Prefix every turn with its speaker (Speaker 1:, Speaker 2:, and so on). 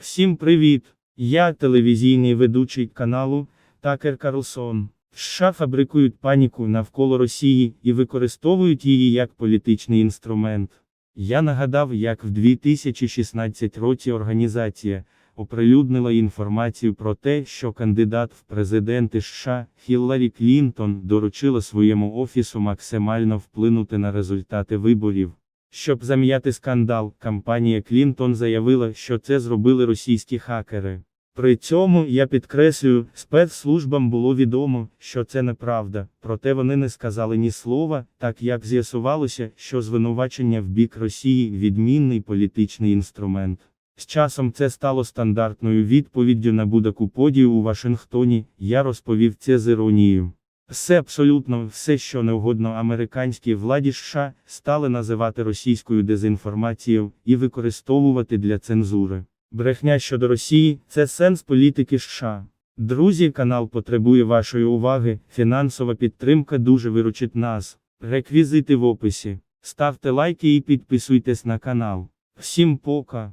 Speaker 1: Всім привіт! Я телевізійний ведучий каналу Такер Карлсон. США фабрикують паніку навколо Росії і використовують її як політичний інструмент. Я нагадав, як в 2016 році організація оприлюднила інформацію про те, що кандидат в президенти США Хілларі Клінтон доручила своєму офісу максимально вплинути на результати виборів. Щоб зам'яти скандал, кампанія Клінтон заявила, що це зробили російські хакери. При цьому, я підкреслюю, спецслужбам було відомо, що це неправда, проте вони не сказали ні слова, так як з'ясувалося, що звинувачення в бік Росії відмінний політичний інструмент. З часом це стало стандартною відповіддю на будь-яку подію у Вашингтоні, я розповів це з іронією. Все абсолютно все, що неугодно американській владі США, стали називати російською дезінформацією і використовувати для цензури. Брехня щодо Росії це сенс політики США. Друзі, канал потребує вашої уваги. Фінансова підтримка дуже виручить нас. Реквізити в описі. Ставте лайки і підписуйтесь на канал. Всім пока.